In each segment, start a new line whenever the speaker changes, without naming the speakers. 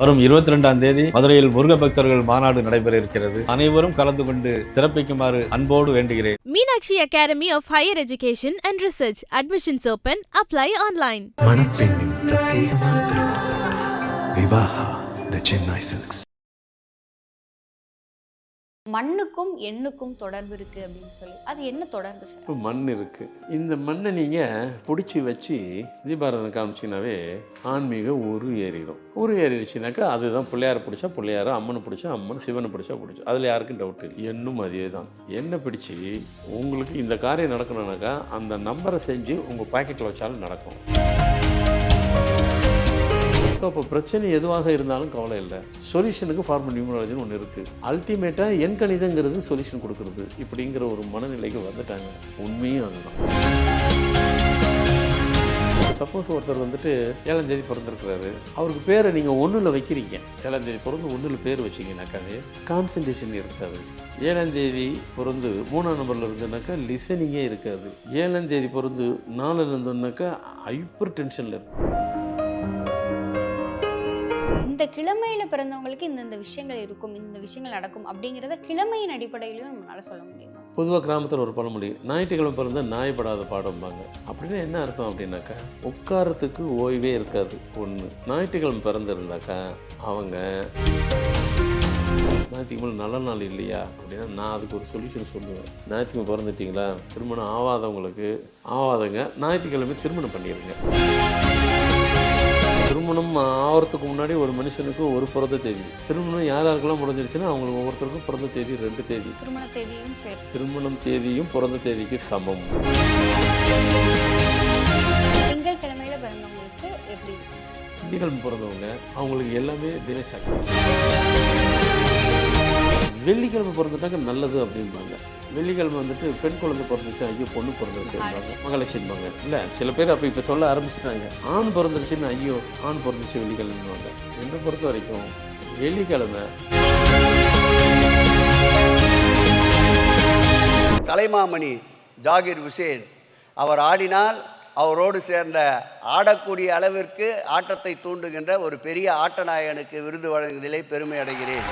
வரும் இருபத்தி ரெண்டாம் தேதி மதுரையில் முருக பக்தர்கள் மாநாடு நடைபெற இருக்கிறது அனைவரும் கலந்து கொண்டு சிறப்பிக்குமாறு அன்போடு வேண்டுகிறேன்
Meenakshi Academy of Higher Education and Research. Admissions open. Apply online.
மணப்பெண்ணின் பிரத்யேகமான திருமணம் விவாஹா த சென்னை சில்க்ஸ்
மண்ணுக்கும் எண்ணுக்கும் தொடர்பு இருக்குது அப்படின்னு சொல்லி. அது என்ன தொடர்பு சார்?
இப்போ மண் இருக்குது இந்த மண்ணை நீங்கள் பிடிச்சி வச்சு தீபாரதனை காமிச்சினாவே ஆன்மீக உரு ஏறிடும் உரு ஏறிடுச்சுனாக்கா அதுதான் பிள்ளையார பிடிச்சா பிள்ளையார அம்மனை பிடிச்சா அம்மன் சிவனை பிடிச்சா பிடிச்சா. அதில் யாருக்கும் டவுட் இல்லை. எண்ணும் அதே தான் எண்ணெய் பிடிச்சி உங்களுக்கு இந்த காரியம் நடக்கணும்னாக்கா அந்த நம்பரை செஞ்சு உங்கள் பாக்கெட்டில் வச்சாலும் நடக்கும். ஸோ அப்போ பிரச்சனை எதுவாக இருந்தாலும் கவலை இல்லை. சொல்யூஷனுக்கு ஃபார்மல் நியூமராலஜின்னு ஒன்று இருக்குது அல்டிமேட்டாக என் கணிதங்கிறது சொல்யூஷன் கொடுக்குறது. இப்படிங்கிற ஒரு மனநிலைக்கு வந்துட்டாங்க. உண்மையும் அதுதான். சப்போஸ் ஒருத்தர் வந்துட்டு ஏழாம் தேதி பிறந்திருக்கிறாரு. அவருக்கு பேரை நீங்கள் ஒன்றில் வைக்கிறீங்க. ஏழாம் தேதி பிறந்து ஒன்றில் பேர் வச்சிங்கனாக்காவே கான்சன்ட்ரேஷன் இருக்காது. ஏழாம் தேதி பிறந்து மூணாம் நம்பரில் இருந்ததுனாக்கா லிசனிங்கே இருக்காது. ஏழாம் தேதி பிறந்து நாலில் இருந்தோம்னாக்கா ஹைப்பர் டென்ஷனில் இருக்கும்
இந்த கிழமையில பிறந்தவங்களுக்கு இந்தந்த விஷயங்கள் இருக்கும் இந்த விஷயங்கள் நடக்கும் அப்படிங்கிறத கிழமையின் அடிப்படையிலையும் நம்மளால சொல்ல முடியுமா?
பொதுவாக கிராமத்தில் ஒரு பழமொழி ஞாயிற்றுக்கிழமை பிறந்த நாயப்படாத பாடம்பாங்க. அப்படின்னா என்ன அர்த்தம் அப்படின்னாக்கா உட்காரத்துக்கு ஓய்வே இருக்காது. ஒன்று ஞாயிற்றுக்கிழமை பிறந்திருந்தாக்கா அவங்க ஞாயிற்றுக்கிழமை நல்ல நாள் இல்லையா? அப்படின்னா நான் அதுக்கு ஒரு சொல்யூஷன் சொல்லுவேன். ஞாயிற்றுக்கிழமை பிறந்துட்டிங்களா? திருமணம் ஆகாதவங்களுக்கு ஆகாதவங்க ஞாயிற்றுக்கிழமை திருமணம் பண்ணிடுங்க திருமணம் ஆகிறதுக்கு முன்னாடி ஒரு மனுஷனுக்கு ஒரு பிறந்த தேதி. திருமணம் யார் யாருக்கெல்லாம் முடிஞ்சிருச்சுன்னா அவங்களுக்கு ஒவ்வொருத்தருக்கும் பிறந்த தேதி ரெண்டு தேதி.
திருமண தேதியும்
திருமணம் தேதியும் பிறந்த தேதிக்கு சமம்.
திங்கள் கிழமையில பிறந்தவங்களுக்கு எப்படி?
திங்கட்கிழமை பிறந்தவங்க அவங்களுக்கு எல்லாமே சக்ஸஸ் வெள்ளிக்கிழமை பிறந்துட்டாங்க நல்லது அப்படிம்பாங்க. வெள்ளிக்கிழமை வந்துட்டு பெண் குழந்தை பிறந்துச்சு ஐயோ பொண்ணு பிறந்துச்சும்பாங்க மகாலட்சுமிபாங்க இல்லை சில பேர் அப்போ இப்போ சொல்ல ஆரம்பிச்சிட்டாங்க. ஆண் பிறந்துருச்சுன்னு ஐயோ ஆண் பிறந்துச்சு வெள்ளிக்கிழமைவாங்க என்னை பொறுத்த வரைக்கும் வெள்ளிக்கிழமை
கலைமாமணி ஜாகிர் ஹுசேன் அவர் ஆடினால் அவரோடு சேர்ந்த ஆடக்கூடிய அளவிற்கு ஆட்டத்தை தூண்டுகின்ற ஒரு பெரிய ஆட்டநாயகனுக்கு விருது வழங்குவதிலே பெருமை அடைகிறேன்.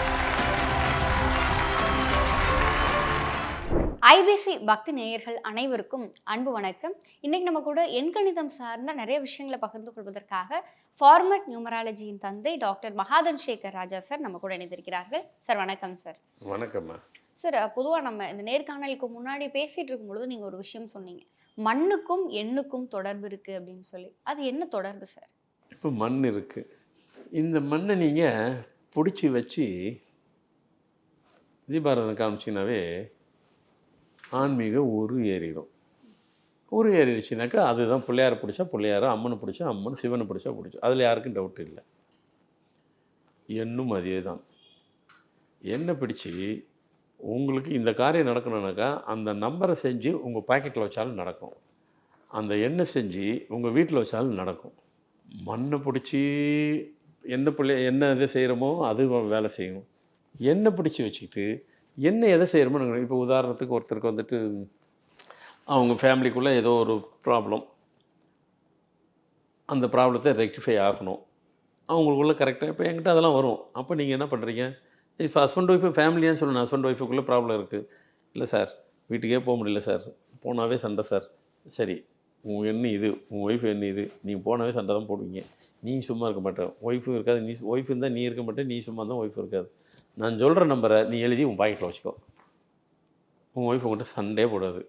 ஐபிசி பக்தி நேயர்கள் அனைவருக்கும் அன்பு வணக்கம். இன்னைக்கு நம்ம கூட எண்கணிதம் சார்ந்த நிறைய விஷயங்களை பகிர்ந்து கொள்வதற்காக ஃபார்மட் நியூமராலஜியின் தந்தை டாக்டர் மகாதன் சேகர் ராஜா சார் நம்ம கூட இணைந்திருக்கிறார்கள். சார் வணக்கம் சார்.
வணக்கம்மா.
சார் பொதுவாக நம்ம இந்த நேர்காணலுக்கு முன்னாடி பேசிட்டு இருக்கும் பொழுது நீங்கள் ஒரு விஷயம் சொன்னீங்க. மண்ணுக்கும் எண்ணுக்கும் தொடர்பு இருக்கு அப்படின்னு சொல்லி. அது என்ன தொடர்பு சார்?
இப்போ மண் இருக்குது இந்த மண்ணை நீங்கள் பிடிச்சி வச்சு தீபாரதனை காமிச்சினாவே ஆன்மீக ஊரு ஏறிடும் உரு ஏறிடுச்சுனாக்கா அதுதான் பிள்ளையாரை பிடிச்சா பிள்ளையாரோ அம்மனை பிடிச்சா அம்மன் சிவனை பிடிச்சா பிடிச்சா அதில் யாருக்கும் டவுட் இல்லை. எண்ணும் அதே தான். என்ன பிடிச்சி உங்களுக்கு இந்த காரியம் நடக்கணுன்னாக்கா அந்த நம்பரை செஞ்சு உங்கள் பாக்கெட்டில் வச்சாலும் நடக்கும். அந்த எண்ணெய் செஞ்சு உங்கள் வீட்டில் வச்சாலும் நடக்கும். மண்ணை பிடிச்சி என்ன பிள்ளை என்ன இதை செய்கிறோமோ அது வேலை செய்யும். எண்ணெய் பிடிச்சி வச்சுக்கிட்டு என்ன எதை செய்கிறோமோ நாங்கள் இப்போ உதாரணத்துக்கு ஒருத்தருக்கு வந்துட்டு அவங்க ஃபேமிலிக்குள்ளே ஏதோ ஒரு ப்ராப்ளம் அந்த ப்ராப்ளத்தை ரெக்டிஃபை ஆகணும். அவங்களுக்குள்ள கரெக்டாக இப்போ என்கிட்ட அதெல்லாம் வரும். அப்போ நீங்கள் என்ன பண்ணுறீங்க இப்போ ஹஸ்பண்ட் ஒய்ஃபு ஃபேமிலியான்னு சொல்லணும் ஹஸ்பண்ட் ஒய்ஃபுக்குள்ளே ப்ராப்ளம் இருக்குது இல்லை சார் வீட்டுக்கே போக முடியல சார் போனாவே சண்டை சார் சரி உன் எண்ணு இது உன் ஒய்ஃப் எண்ணு இது. நீ போனாவே சண்டை தான் போடுவீங்க. நீ சும்மா இருக்க மாட்டேன் ஒய்ஃபும் இருக்காது நீ ஒய்ஃப் இருந்தால் நீ இருக்க மாட்டேன் நீ சும்மா தான் ஒய்ஃப் இருக்காது. நான் சொல்கிற நம்பரை நீ எழுதி உன் பாக்கெட்டில் வச்சுக்கோ. உன் ஒய்ஃப் உங்கள்கிட்ட சண்டே போடாது.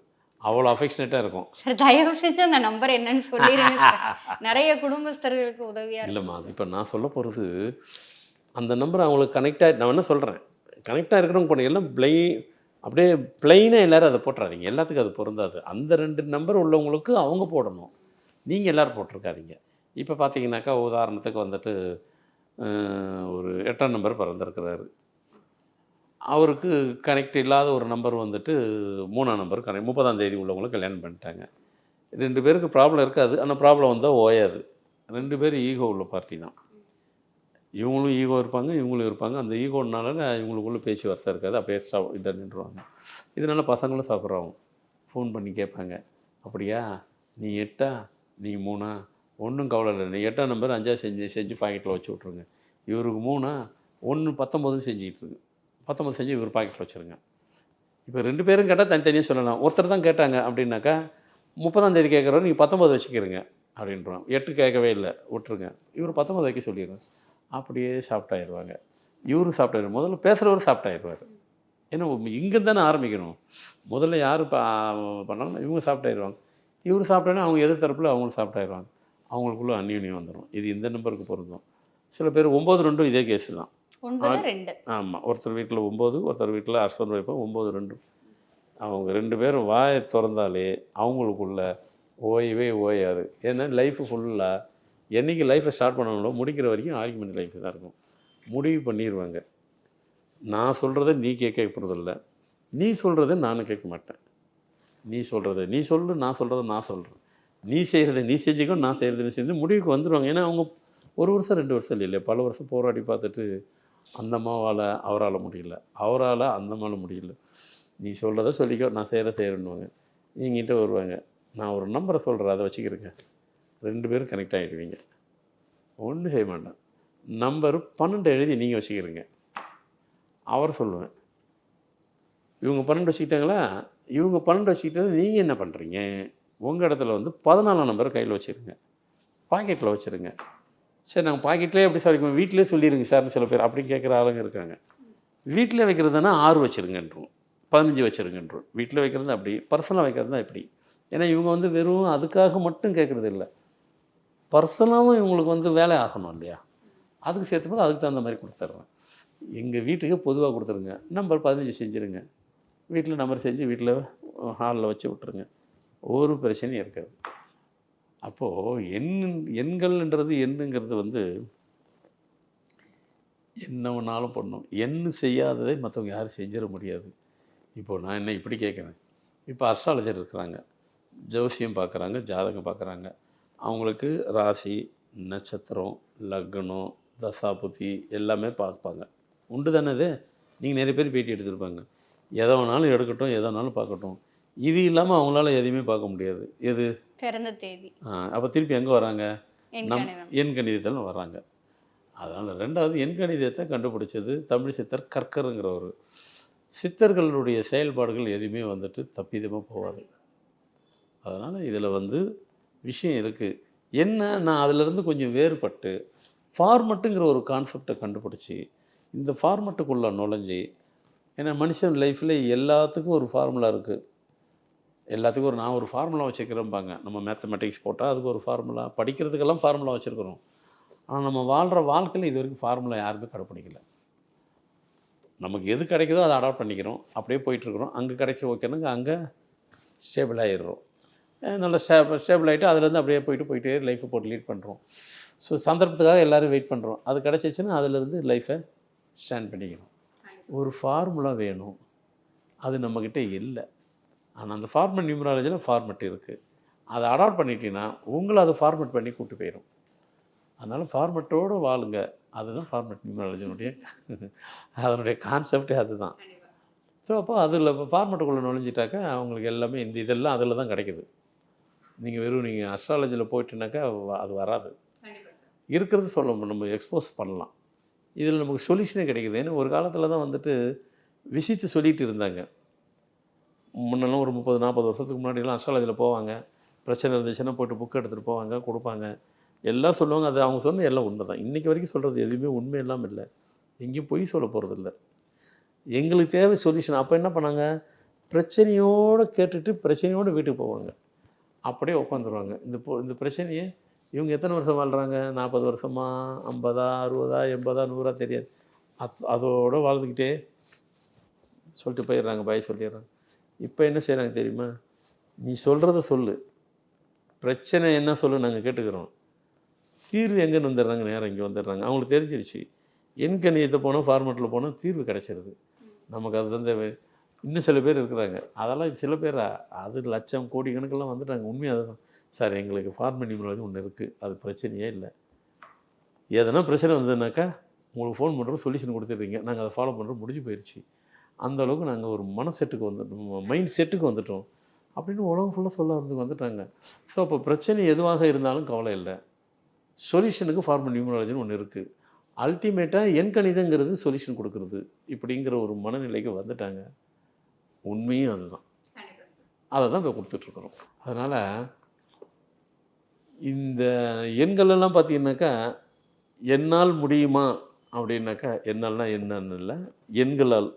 அவ்வளோ அஃபெக்ஷனேட்டாக இருக்கும்.
சார் தயவு செஞ்சு அந்த நம்பர் என்னன்னு சொல்லிடுங்க நிறைய குடும்பஸ்தர்களுக்கு உதவியா
இல்லைம்மா இப்போ நான் சொல்ல போகிறது அந்த நம்பர் அவங்களுக்கு கனெக்டாக நான் என்ன சொல்கிறேன் கனெக்டாக இருக்கிறவங்க போன எல்லாம் பிளை அப்படியே பிளைனாக எல்லோரும் அதை போட்டுறாதீங்க. எல்லாத்துக்கும் அது பொருந்தாது. அந்த ரெண்டு நம்பர் உள்ளவங்களுக்கு அவங்க போடணும். நீங்கள் எல்லோரும் போட்டிருக்காதீங்க. இப்போ பார்த்தீங்கன்னாக்கா உதாரணத்துக்கு வந்துட்டு ஒரு எட்டாம் நம்பர் பிறந்திருக்கிறாரு. அவருக்கு கனெக்ட் இல்லாத ஒரு நம்பர் வந்துட்டு மூணாம் நம்பர் கனெக்ட் முப்பதாம் தேதி உள்ளவங்களும் கல்யாணம் பண்ணிட்டாங்க. ரெண்டு பேருக்கு ப்ராப்ளம் இருக்காது. ஆனால் ப்ராப்ளம் வந்தால் ஓயாது. ரெண்டு பேரும் ஈகோ உள்ள பார்ட்டி தான். இவங்களும் ஈகோ இருப்பாங்க இவங்களும் இருப்பாங்க. அந்த ஈகோனால இவங்களுக்குள்ள பேச்சு வருஷம் இருக்காது. அப்படியே ஸ்டாப் இதை நின்றுவாங்க இதனால பசங்களும் சஃபர் ஆகும். ஃபோன் பண்ணி கேட்பாங்க. அப்படியா? நீ எட்டா? நீ மூணா? ஒன்றும் கவலை இல்லை. நீ எட்டாம் நம்பர் அஞ்சா செஞ்சு செஞ்சு பாக்கெட்டில் வச்சு விட்ருங்க இவருக்கு மூணா? ஒன்று பத்தொம்போது செஞ்சுக்கிட்டு இருக்கு. பத்தொம்பது செஞ்சு இவர் பாக்கெட்டில் வச்சுருங்க. இப்போ ரெண்டு பேரும் கேட்டால் தனித்தனியாக சொல்லலாம். ஒருத்தர் தான் கேட்டாங்க அப்படின்னாக்கா முப்பதாம் தேதி கேட்குறவர் நீங்கள் பத்தொம்பது வச்சுக்கிறீங்க அப்படின்றோம். எட்டு கேட்கவே இல்லை விட்டுருங்க. இவர் பத்தொம்பது வைக்க சொல்லிடுங்க அப்படியே சாப்பிட்டாயிடுவாங்க இவரும் சாப்பிட்டாரு முதல்ல பேசுகிறவர் சாப்பிட்டாயிடுவார் ஏன்னா இங்கே தானே ஆரம்பிக்கணும். முதல்ல யார் பா பண்ணாலும் இவங்க சாப்பிட்டாயிடுவாங்க இவர் சாப்பிட்டோன்னா அவங்க எதிர் தரப்பில் அவங்களும் சாப்பிட்டாயிருவாங்க அவங்களுக்குள்ளே அந்நியூனியம் வந்துடும் இது இந்த நம்பருக்கு பொருந்தும். சில பேர் ஒம்பது ரெண்டும் இதே கேஸ் தான்.
ஒன்பது ரெண்டு.
ஆமாம் ஒருத்தர் வீட்டில் ஒம்பது ஒருத்தர் வீட்டில் ஹஸ்பண்ட் ஒய்ஃபும் ஒம்பது ரெண்டு. அவங்க ரெண்டு பேரும் வாயை திறந்தாலே அவங்களுக்குள்ள ஓயவே ஓயாது. ஏன்னா லைஃபு ஃபுல்லாக என்றைக்கு லைஃப்பை ஸ்டார்ட் பண்ணாங்களோ முடிக்கிற வரைக்கும் ஆர்குமெண்ட் லைஃப் தான் இருக்கும். முடிவு பண்ணிடுவாங்க நான் சொல்கிறத நீ கேட்க போகிறதில்ல நீ சொல்கிறத நானும் கேட்க மாட்டேன். நீ சொல்கிறத நீ சொல்லு நான் சொல்கிறத நான் சொல்கிறேன் நீ செய்கிறத நீ செஞ்சுக்கோ நான் செய்கிறத நீ செஞ்சு முடிவுக்கு வந்துடுவாங்க ஏன்னா அவங்க ஒரு வருஷம் ரெண்டு வருஷம் இல்லை பல வருஷம் போராடி பார்த்துட்டு அந்த அம்மாவால் அவரால் முடியல. அவரால் அந்த அம்மாவால் முடியல. நீ சொல்கிறத சொல்லிக்கோ நான் செய்கிற செய்கிறேன்னுவாங்க நீங்கிட்ட வருவாங்க. நான் ஒரு நம்பரை சொல்கிறேன் அதை வச்சுக்கிறேங்க ரெண்டு பேரும் கனெக்ட் ஆகிடுவீங்க ஒன்றும் செய்ய மாட்டேன். நம்பர் பன்னெண்டு எழுதி நீங்கள் வச்சுக்கிறீங்க அவர் சொல்லுவேன். இவங்க பன்னெண்டு வச்சுக்கிட்டாங்களா? இவங்க பன்னெண்டு வச்சுக்கிட்டது நீங்கள் என்ன பண்ணுறீங்க உங்கள் இடத்துல வந்து பதினாலாம் நம்பர் கையில் வச்சுருங்க. பாக்கெட்டில் வச்சுருங்க. சரி நாங்கள் பாக்கெட்லேயே எப்படி சார் வைக்கணும்? வீட்டிலே சொல்லிடுங்க சார்னு சில பேர். அப்படி கேட்குற ஆளுங்க இருக்காங்க. வீட்டில் வைக்கிறதுனா ஆறு வச்சுருங்கன்றோம் பதினஞ்சு வச்சுருங்கன்றோம் வீட்டில் வைக்கிறது அப்படி பர்சனலாக வைக்கிறது தான் இப்படி. ஏன்னா இவங்க வந்து வெறும் அதுக்காக மட்டும் கேட்குறது இல்லை. பர்சனலாகவும் இவங்களுக்கு வந்து வேலை ஆகணும் இல்லையா? அதுக்கு சேர்த்து போது அதுக்கு தகுந்த மாதிரி கொடுத்துட்றேன் எங்கள் வீட்டுக்கு பொதுவாக கொடுத்துருங்க. நம்பர் பதினஞ்சு செஞ்சுருங்க. வீட்டில் நம்பர் செஞ்சு வீட்டில் ஹாலில் வச்சு விட்ருங்க ஒரு பிரச்சனையும் இருக்காது. அப்போது எண் எண்கள்ன்றது எண்ணுங்கிறது வந்து என்ன வேணாலும் பண்ணும். எண்ணு செய்யாததை மற்றவங்க யாரும் செஞ்சிட முடியாது. இப்போது நான் என்ன இப்படி கேட்குறேன். இப்போ அஸ்ட்ராலஜர் இருக்கிறாங்க. ஜோசியம் பார்க்குறாங்க ஜாதகம் பார்க்குறாங்க. அவங்களுக்கு ராசி நட்சத்திரம் லக்னம் தசாபுத்தி எல்லாமே பார்ப்பாங்க. உண்டு தானே அது நீங்கள் நிறைய பேர் பேட்டி எடுத்திருப்பாங்க. எதை வேணாலும் எடுக்கட்டும் எதை வேணாலும் பார்க்கட்டும். இது இல்லாமல் அவங்களால எதையுமே பார்க்க முடியாது. எது?
பிறந்த தேதி.
அப்போ திருப்பி எங்கே வராங்க? நம் எண் கணிதத்தில் வராங்க. அதனால் ரெண்டாவது எண் கணிதத்தை கண்டுபிடிச்சது தமிழ் சித்தர் கற்கருங்கிறவர் சித்தர்களுடைய செயல்பாடுகள் எதுவுமே வந்துட்டு தப்பிதமாக போகாது. அதனால் இதில் வந்து விஷயம் இருக்குது என்ன நான் அதிலிருந்து கொஞ்சம் வேறுபட்டு ஃபார்மட்டுங்கிற ஒரு கான்செப்டை கண்டுபிடிச்சி இந்த ஃபார்மட்டுக்குள்ளே நுழைஞ்சி ஏன்னா மனுஷன் லைஃப்பில் எல்லாத்துக்கும் ஒரு ஃபார்முலா இருக்குது எல்லாத்துக்கும் ஒரு நான் ஒரு ஃபார்முலா வச்சுக்கிறேன்பாங்க நம்ம மேத்தமெட்டிக்ஸ் போட்டால் அதுக்கு ஒரு ஃபார்முலா படிக்கிறதுக்கெல்லாம் ஃபார்முலா வச்சுருக்குறோம். ஆனால் நம்ம வாழ்கிற வாழ்க்கையில் இது வரைக்கும் ஃபார்முலா யாருமே கடைப்பிடிக்கல. நமக்கு எது கிடைக்குதோ அதை அடாப்ட் பண்ணிக்கிறோம். அப்படியே போயிட்டுருக்குறோம். அங்கே கிடைச்ச ஓகேனுங்க அங்கே ஸ்டேபிள் ஆகிடுறோம் நல்ல ஸ்டேபிள் ஸ்டேபிள் ஆகிட்டு அதுலேருந்து அப்படியே போயிட்டு போயிட்டே லைஃப்பை போட்டு லீட் பண்ணுறோம் ஸோ சந்தர்ப்பத்துக்காக எல்லோரும் வெயிட் பண்ணுறோம் அது கிடச்சிச்சின்னா அதுலேருந்து லைஃப்பை ஸ்டாண்ட் பண்ணிக்கணும். ஒரு ஃபார்முலா வேணும். அது நம்மக்கிட்ட இல்லை. ஆனால் அந்த ஃபார்மட் நியூமராலஜியில் ஃபார்மெட் இருக்குது அதை அடாப்ட் பண்ணிட்டீங்கன்னா உங்களை அதை ஃபார்மெட் பண்ணி கூட்டு போயிடும் அதனால் ஃபார்மெட்டோடு வாழுங்க. அதுதான் ஃபார்மெட் நியூமராலஜினுடைய அதனுடைய கான்செப்டே அதுதான். ஸோ அப்போ அதில் இப்போ ஃபார்மெட்டுக்குள்ளே நுழைஞ்சிட்டாக்கா அவங்களுக்கு எல்லாமே இந்த இதெல்லாம் அதில் தான் கிடைக்குது. நீங்கள் வெறும் நீங்கள் அஸ்ட்ராலஜியில் போயிட்டுனாக்கா அது வராது. இருக்கிறது சொல்ல நம்ம எக்ஸ்போஸ் பண்ணலாம். இதில் நமக்கு சொல்யூஷனே கிடைக்குது. ஏன்னா ஒரு காலத்தில் தான் வந்துட்டு விஷயத்தை சொல்லிட்டு இருந்தாங்க. முன்னெல்லாம் ஒரு முப்பது நாற்பது வருஷத்துக்கு முன்னாடிலாம் அஸ்ட்ராலஜியில் போவாங்க. பிரச்சனை இருந்துச்சுன்னா போயிட்டு புக் எடுத்துகிட்டு போவாங்க கொடுப்பாங்க. எல்லாம் சொல்லுவாங்க அது அவங்க சொன்ன எல்லாம் உண்மை தான் இன்றைக்கி வரைக்கும் சொல்கிறது எதுவுமே உண்மை இல்லாமல் இல்லை. எங்கேயும் பொய் சொல்ல போகிறதில்ல எங்களுக்கு தேவை சொல்யூஷன் அப்போ என்ன பண்ணாங்க? பிரச்சனையோடு கேட்டுட்டு பிரச்சனையோடு வீட்டுக்கு போவாங்க. அப்படியே உட்காந்துருவாங்க. இந்த போ இந்த பிரச்சனையை இவங்க எத்தனை வருஷம் வாழ்கிறாங்க நாற்பது வருஷமா? ஐம்பதா அறுபதா எண்பதா நூறா தெரியாது. அத் அதோடு வாழ்ந்துக்கிட்டே சொல்லிட்டு போயிடுறாங்க பாய் சொல்லிடுறாங்க. இப்போ என்ன செய்கிறாங்க தெரியுமா? நீ சொல்கிறத சொல்லு. பிரச்சனை என்ன சொல்லு நாங்கள் கேட்டுக்கிறோம். தீர்வு எங்கேன்னு வந்துடுறாங்க நேரம் இங்கே வந்துடுறாங்க. அவங்களுக்கு தெரிஞ்சிருச்சு. என் கணிதத்தை போனால் ஃபார்மெட்டில் போனால் தீர்வு கிடச்சிருது. நமக்கு அது வந்து இன்னும் சில பேர் இருக்கிறாங்க. அதெல்லாம் சில பேரா அது லட்சம் கோடி கணக்கெல்லாம் வந்துட்டாங்க. உண்மையாக அதுதான். சார் எங்களுக்கு ஃபார்மெட் நியூமராலஜி ஒன்று இருக்குது அது பிரச்சனையே இல்லை. எதனா பிரச்சனை வந்ததுனாக்கா உங்களுக்கு ஃபோன் பண்ணுறோம் சொல்யூஷன் கொடுத்துட்றீங்க. நாங்கள் அதை ஃபாலோ பண்ணுறோம் முடிஞ்சு போயிடுச்சு அந்த அளவுக்கு நாங்கள் ஒரு மன செட்டுக்கு வந்துட்டோம் மைண்ட் செட்டுக்கு வந்துட்டோம். அப்படின்னு உலகம் ஃபுல்லாக சொல்ல வந்து வந்துட்டாங்க. ஸோ அப்போ பிரச்சனை எதுவாக இருந்தாலும் கவலை இல்லை. சொல்யூஷனுக்கு ஃபார்மல் நியூமராலஜின்னு ஒன்று இருக்குது அல்டிமேட்டாக எண் கணிதங்கிறது சொல்யூஷன் கொடுக்குறது. இப்படிங்கிற ஒரு மனநிலைக்கு வந்துட்டாங்க. உண்மையும் அதுதான். அதை தான் இப்போ கொடுத்துட்ருக்குறோம். அதனால் இந்த எண்களெல்லாம் பார்த்தீங்கன்னாக்கா என்னால் முடியுமா? அப்படின்னாக்கா என்னால்னா என்னன்னு இல்லை. எண்களால்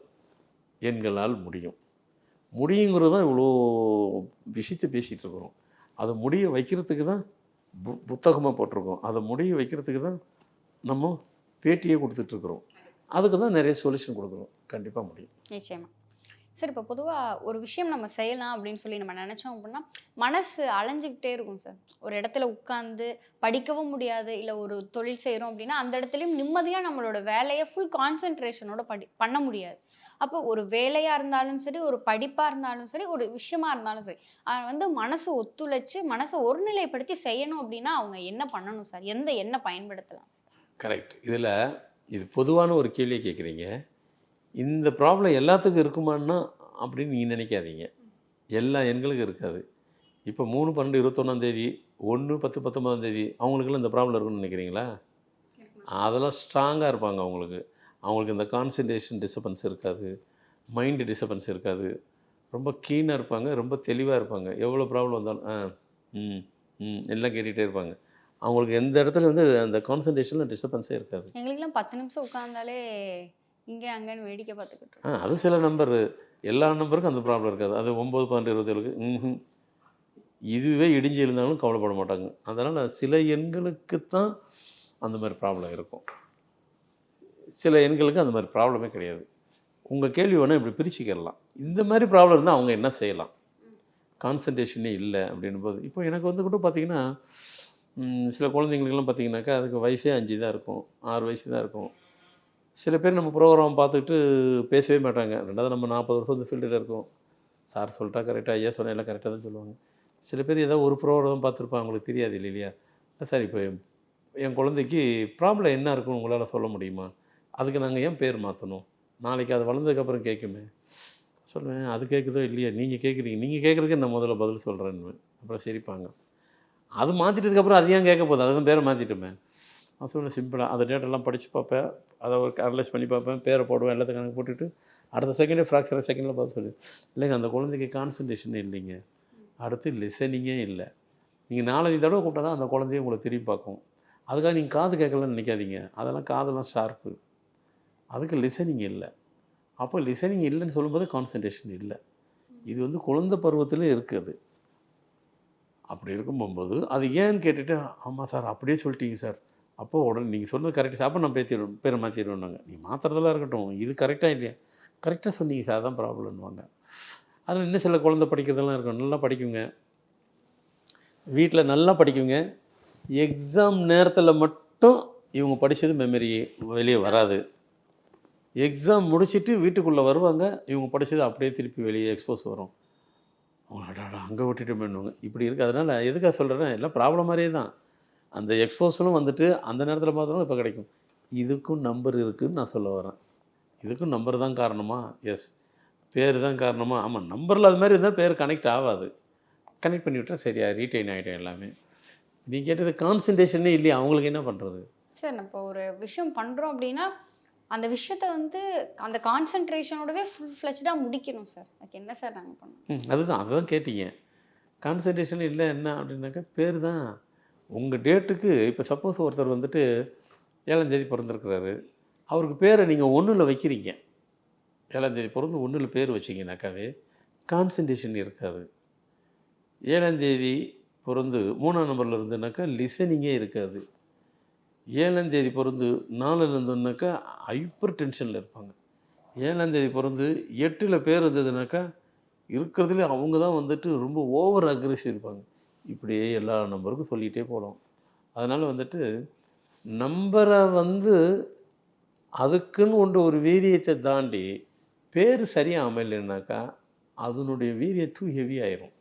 எண்களால் முடியும். முடியுங்கிறது தான் இவ்வளோ விஷயத்தை பேசிகிட்டு இருக்கிறோம் அதை முடிய வைக்கிறதுக்கு தான் பு புத்தகமாக போட்டிருக்கோம். அதை முடிய வைக்கிறதுக்கு தான் நம்ம பேட்டியே கொடுத்துட்ருக்குறோம். அதுக்கு தான் நிறைய சொல்யூஷன் கொடுக்குறோம். கண்டிப்பாக முடியும்.
நிச்சயமாக சார் இப்போ பொதுவாக ஒரு விஷயம் நம்ம செய்யலாம் அப்படின்னு சொல்லி நம்ம நினச்சோம் அப்படின்னா மனசு அலைஞ்சிக்கிட்டே இருக்கும் சார். ஒரு இடத்துல உட்காந்து படிக்கவும் முடியாது இல்லை ஒரு தொழில் செய்கிறோம் அப்படின்னா அந்த இடத்துலையும் நிம்மதியாக நம்மளோட வேலையை ஃபுல் கான்சென்ட்ரேஷனோட படி பண்ண முடியாது. அப்போ ஒரு வேலையாக இருந்தாலும் சரி ஒரு படிப்பாக இருந்தாலும் சரி ஒரு விஷயமா இருந்தாலும் சரி அது வந்து மனசு ஒத்துழைச்சு மனசை ஒருநிலைப்படுத்தி செய்யணும் அப்படின்னா அவங்க என்ன பண்ணணும் சார்? எந்த எண்ணெய் பயன்படுத்தலாம்
கரெக்ட் இதில் இது பொதுவான ஒரு கேள்வியை கேட்குறீங்க இந்த ப்ராப்ளம் எல்லாத்துக்கும் இருக்குமான்னா அப்படின்னு நீங்கள் நினைக்காதீங்க. எல்லா எண்களுக்கும் இருக்காது. இப்போ மூணு பன்னெண்டு இருபத்தொன்னாந்தேதி ஒன்று பத்து பத்தொன்பதாம் தேதி அவங்களுக்கெல்லாம் இந்த ப்ராப்ளம் இருக்குன்னு நினைக்கிறீங்களா? அதெல்லாம் ஸ்ட்ராங்காக இருப்பாங்க அவங்களுக்கு. அவங்களுக்கு இந்த கான்சன்ட்ரேஷன் டிஸ்டர்பன்ஸ் இருக்காது மைண்டு டிஸ்டர்பன்ஸ் இருக்காது. ரொம்ப கீனாக இருப்பாங்க ரொம்ப தெளிவாக இருப்பாங்க. எவ்வளோ ப்ராப்ளம் வந்தாலும் ஆ ம் ம் எல்லாம் கேட்டுகிட்டே இருப்பாங்க. அவங்களுக்கு எந்த இடத்துல வந்து அந்த கான்சன்ட்ரேஷனில் டிஸ்டர்பன்ஸே இருக்காது.
எங்களுக்கெல்லாம் பத்து நிமிஷம் உட்காந்தாலே இங்கே அங்கேன்னு வேடிக்கை பார்த்துக்கிட்டு.
ஆ அது சில நம்பர் எல்லா நம்பருக்கும் அந்த ப்ராப்ளம் இருக்காது. அது ஒம்பது பன்னெண்டு இருபத்தேழுக்கு ம் இதுவே இடிஞ்சு இருந்தாலும் கவலைப்பட மாட்டாங்க. அதனால் சில எண்களுக்கு தான் அந்த மாதிரி ப்ராப்ளம் இருக்கும். சில எண்களுக்கு அந்த மாதிரி ப்ராப்ளமே கிடையாது. உங்கள் கேள்வி வேணால் இப்படி பிரிச்சுக்கிடலாம். இந்த மாதிரி ப்ராப்ளம் இருந்தால் அவங்க என்ன செய்யலாம்? கான்சன்ட்ரேஷனே இல்லை அப்படின்னும் போது இப்போ எனக்கு வந்து கூட பார்த்தீங்கன்னா சில குழந்தைங்களுக்கெல்லாம் பார்த்தீங்கன்னாக்கா அதுக்கு வயசே அஞ்சு தான் இருக்கும் ஆறு வயசு தான் இருக்கும். சில பேர் நம்ம ப்ரோக்ராம் பார்த்துக்கிட்டு பேசவே மாட்டாங்க. ரெண்டாவது நம்ம நாற்பது வருஷம் இந்த ஃபீல்டில் இருக்கோம். சார் சொல்லிட்டா கரெக்டாக ஐயா சொன்னா எல்லாம் கரெக்டாக தான் சொல்லுவாங்க. சில பேர் ஏதோ ஒரு ப்ரோக்ராம் பார்த்துருப்பாங்க அவங்களுக்கு தெரியாது இல்லை இல்லையா சார் இப்போ என் என் குழந்தைக்கு ப்ராப்ளம் என்ன இருக்குன்னு உங்களால் சொல்ல முடியுமா? அதுக்கு நாங்கள் ஏன் பேர் மாற்றணும் நாளைக்கு அது வளர்ந்ததுக்கப்புறம் கேட்குமே. சொல்லுவேன் அது கேட்குதோ இல்லையா? நீங்கள் கேட்குறீங்க. நீங்கள் கேட்குறதுக்கு நான் முதல்ல பதில் சொல்கிறேன்னு அப்புறம் சிரிப்பாங்க. அது மாற்றிட்டதுக்கப்புறம் அது ஏன் கேட்க போகுது? அதுதான் பேரை மாற்றிட்டுமே நான் சொல்லுவேன் சிம்பிளாக அந்த டேட்டெல்லாம் படித்து பார்ப்பேன். அதை ஒரு அனலைஸ் பண்ணி பார்ப்பேன். பேரை போடுவேன் எல்லாத்தையும் கணக்கு போட்டுட்டு அடுத்த செகண்டே ஃப்ராக்சர் செகண்டில் பார்த்து சொல்லி. இல்லைங்க அந்த குழந்தைக்கு கான்சன்ட்ரேஷன் இல்லைங்க. அடுத்து லிசனிங்கே இல்லை. நீங்கள் நாலஞ்சு தடவை கூப்பிட்டா தான் அந்த குழந்தைய உங்களை திரும்பி பார்க்கும். அதுக்காக நீங்கள் காது கேட்கலன்னு நினைக்காதீங்க. அதெல்லாம் காதெல்லாம் ஷார்ப்பு அதுக்கு லிசனிங் இல்லை. அப்போ லிசனிங் இல்லைன்னு சொல்லும்போது கான்சன்ட்ரேஷன் இல்லை. இது வந்து குழந்தை பருவத்தில் இருக்குது. அப்படி இருக்கும்போது அது ஏன்னு கேட்டுட்டு ஆமாம் சார் அப்படியே சொல்லிட்டீங்க சார். அப்போ உடனே நீங்கள் சொன்னது கரெக்டாக சார். அப்போ நான் பேத்திடுவேன் பேரை நாங்கள் நீ மாத்திரதெல்லாம் இருக்கட்டும். இது கரெக்டாக இல்லையா? கரெக்டாக சொன்னீங்க சார். அதான் ப்ராப்ளம்னுவாங்க அதில் இன்னும் சில குழந்தை படிக்கிறதெல்லாம் இருக்கும். நல்லா படிக்குங்க. வீட்டில் நல்லா படிக்குங்க. எக்ஸாம் நேரத்தில் மட்டும் இவங்க படித்தது மெமரி வெளியே வராது. எக்ஸாம் முடிச்சிட்டு வீட்டுக்குள்ளே வருவாங்க. இவங்க படித்தது அப்படியே திருப்பி வெளியே எக்ஸ்போஸ் வரும். அவங்களாடா அங்கே விட்டுட்டோமேனுவாங்க இப்படி இருக்குது அதனால் எதுக்காக சொல்கிறேன்னா எல்லாம் ப்ராப்ளம் மாதிரியே தான். அந்த எக்ஸ்போஸரும் வந்துட்டு அந்த நேரத்தில் பார்த்தோம்னா இப்போ கிடைக்கும். இதுக்கும் நம்பர் இருக்குதுன்னு நான் சொல்ல வரேன். இதுக்கும் நம்பர் தான் காரணமா? எஸ் பேர் தான் காரணமா? ஆமாம் நம்பரில் அது மாதிரி இருந்தால் பேர் கனெக்ட் ஆகாது. கனெக்ட் பண்ணி விட்டா சரியா ரீட்டைன் ஆகிட்டேன் எல்லாமே. நீ கேட்டது கான்சன்ட்ரேஷனே இல்லையா அவங்களுக்கு என்ன பண்ணுறது
சார் நம்ம இப்போ ஒரு விஷயம் பண்ணுறோம் அப்படின்னா அந்த விஷயத்த வந்து அந்த கான்சென்ட்ரேஷனோடவே ஃபுல் ஃப்ளெஷ்டாக முடிக்கணும் சார் அதுக்கு என்ன சார் நாங்கள்
பண்ணோம் அதுதான் அதுதான் கேட்டீங்க. கான்சன்ட்ரேஷன் இல்லை என்ன அப்படின்னாக்கா பேர் தான். உங்கள் டேட்டுக்கு இப்போ சப்போஸ் ஒருத்தர் வந்துட்டு ஏழாந்தேதி பிறந்திருக்கிறாரு. அவருக்கு பேரை நீங்கள் ஒன்றில் வைக்கிறீங்க. ஏழாந்தேதி பிறந்து ஒன்றில் பேர் வச்சிங்கனாக்காவே கான்சன்ட்ரேஷன் இருக்காது. ஏழாந்தேதி பிறந்து மூணாம் நம்பரில் இருந்துனாக்கா லிசனிங்கே இருக்காது. ஏழாந்தேதி பிறந்து நாலில் இருந்தோம்னாக்கா ஹைப்பர் டென்ஷனில் இருப்பாங்க. ஏழாந்தேதி பிறந்து எட்டில் பேர் இருந்ததுனாக்கா இருக்கிறதுலே அவங்க தான் வந்துட்டு ரொம்ப ஓவர் அக்ரெசிவ் இருப்பாங்க. இப்படியே எல்லா நம்பருக்கும் சொல்லிகிட்டே போகலாம். அதனால் வந்துட்டு நம்பரை வந்து அதுக்குன்னு ஒன்று ஒரு வீரியத்தை தாண்டி பேர் சரியாக அமையலைனாக்கா அதனுடைய வீரியம் டூ ஹெவி ஆயிரும்.